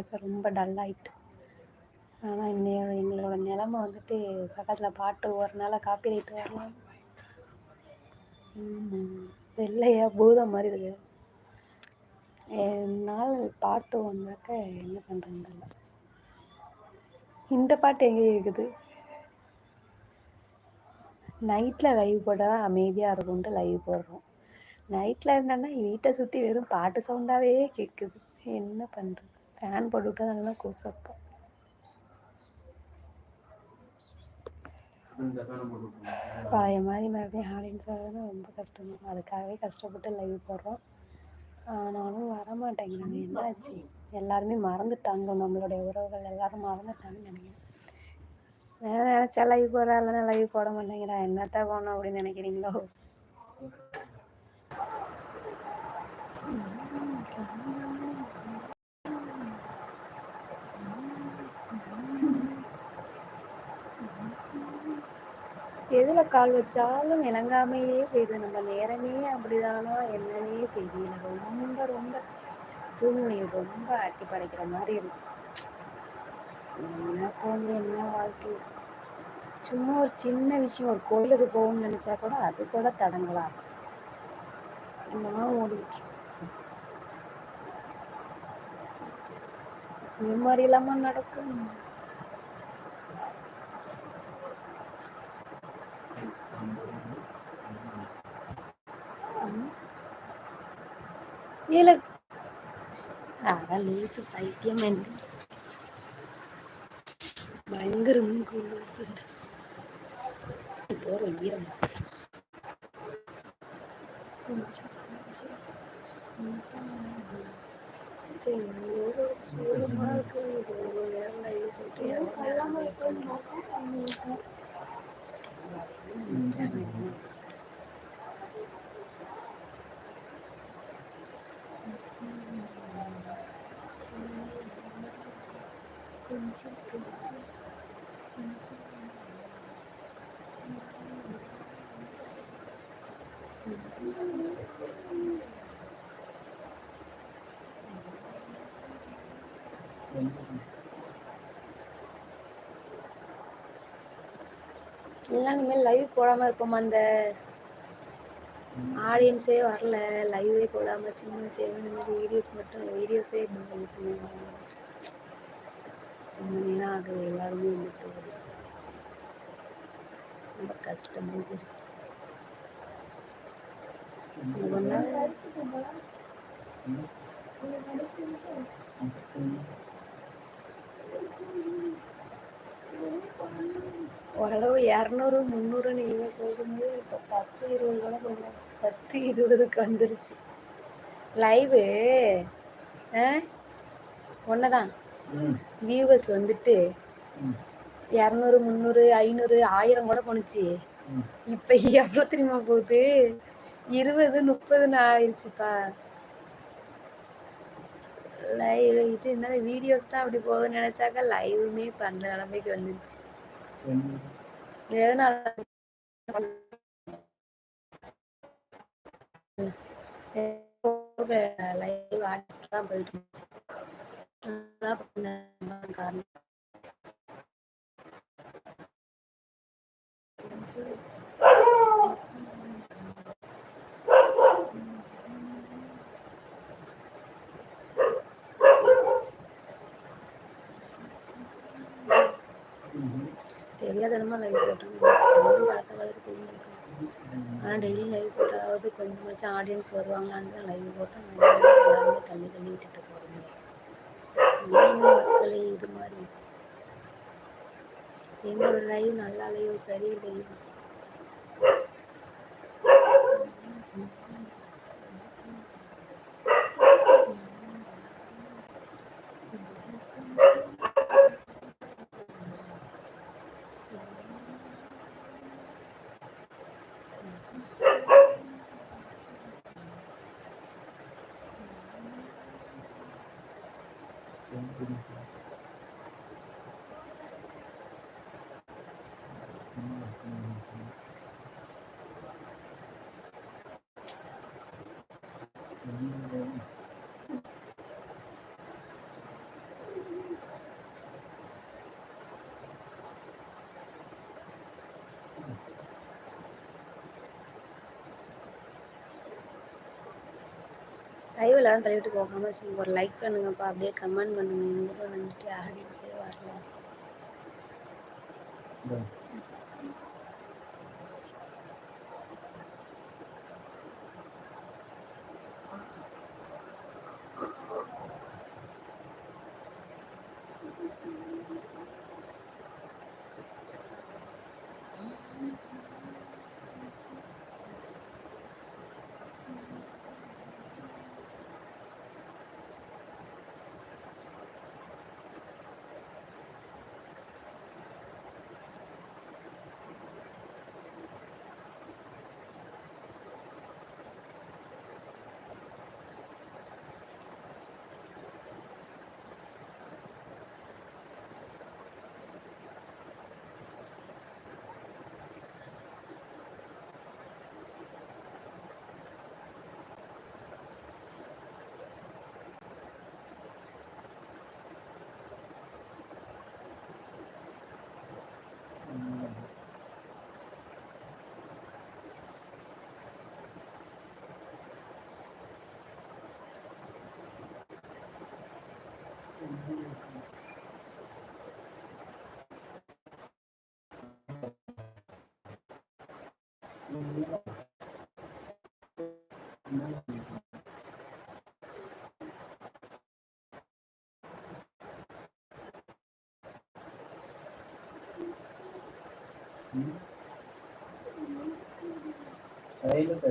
இருக்க ரொம்ப டல்லாயிட்டு ஆனால் இன்னைய எங்களோட நிலமை வந்துட்டு பக்கத்தில் பாட்டு ஓடுறனால காப்பி ரைட் வரலாம் வெள்ளையா பூதம் மாதிரி இருக்குது என்னால் பாட்டு வந்தாக்க என்ன பண்ணுறதுல இந்த பாட்டு எங்கே கேட்குது நைட்டில் லைவ் போட்டால் தான் அமைதியாக இருக்கும்ட்டு லைவ் போடுறோம். நைட்டில் என்னென்னா வீட்டை சுற்றி வெறும் பாட்டு சவுண்டாகவே கேட்குது என்ன பண்ணுறது ஃபேன் போட்டு விட்டா நல்லா கொசப்போம் பழைய மாதிரி மறுபடியும் ஆடியன்ஸ் ஆகுதுன்னா ரொம்ப கஷ்டம் அதுக்காகவே கஷ்டப்பட்டு லைவ் போடுறோம். ஆனாலும் வரமாட்டேங்கிறாங்க. என்னாச்சு? எல்லாருமே மறந்துட்டாங்க. நம்மளுடைய உறவுகள் எல்லாரும் மறந்துட்டாங்கன்னு நினைக்கிறேன். நான் நினச்சா லைவ் போடுறா இல்லைன்னா லைவ் போட மாட்டேங்கிறா? என்னத்த போகணும் அப்படின்னு நினைக்கிறீங்களோ? எதில் கால் வச்சாலும் விளங்காமையே போயிடுது நம்ம நேரமே அப்படிதானோ என்னன்னே தெரியல. ரொம்ப ரொம்ப சூழ்நிலையை ரொம்ப அட்டி படைக்கிற மாதிரி இருக்கு. என்ன போங்க என்ன வாழ்க்கை? சும்மா ஒரு சின்ன விஷயம் ஒரு கோயிலுக்கு போகணும்னு நினச்சா கூட அது கூட தடங்கலாம் என்னமா ஓடிட்டு இது மாதிரி இல்லாமல் நடக்கும். ഇല്ല ആടാ ലേസ് പൈത്യം വേണ്ടി ഭയങ്കര മീൻ കൊണ്ടുവരുന്നുണ്ട് ഇപ്പോൾ ഈരം ചെയ്യുന്നു இல்லை இனிமேல் லைவ் போடாமல் இருப்போம் அந்த ஆடியன்ஸே வரல. லைவே போடாமல் சும்மா சரி இந்த மாதிரி வீடியோஸ் மட்டும் வீடியோஸே ரொம்ப நேரம் ஆகுது எல்லாருமே வந்துட்டு ரொம்ப கஷ்டமாக இருக்கு. ஓரளவு இரநூறு முந்நூறுன்னு நீங்கள் சொல்லும்போது இப்போ பத்து இருபது கூட பத்து இருபதுக்கு வந்துருச்சு. லைவு ஒன்று தான் வியூவர்ஸ் வந்துட்டு இரநூறு முந்நூறு ஐநூறு ஆயிரம் கூட போணுச்சு. இப்போ எவ்வளோ தெரியுமா போகுது? இருபது முப்பதுன்னு ஆயிடுச்சுப்பா லைவ் இது என்ன வீடியோஸ் தான் அப்படி போகுதுன்னு நினைச்சாக்கா லைவுமே இப்போ அந்த நிலைமைக்கு வந்துருச்சு. எதனால? லைவ் ஆர்டிஸ்ட் தான் போயிட்டு இருந்துச்சு. காரணம். தெரியாதனமா லைவ் போட்டோம் சேனல் பழக்க வளர்க்கு ஆனால் டெய்லி லைவ் போட்டாவது கொஞ்சமாச்சும் ஆடியன்ஸ் வருவாங்களான்னு தான் லைவ் போட்டோம் எல்லாருமே தள்ளி தள்ளி விட்டுட்டு போகிறோம் ஏன் மக்களே இது மாதிரி. என்னோட லைவ் நல்லாலையோ சரியில்லையோ. Thank you. லைவ் எல்லாரும் தள்ளிவிட்டு போகாம சொல்லுங்க. ஒரு லைக் பண்ணுங்கப்பா. அப்படியே கமெண்ட் பண்ணுங்க. எங்களுக்கும் வந்துட்டு ஆடியன்ஸே வரல. Ahí lo que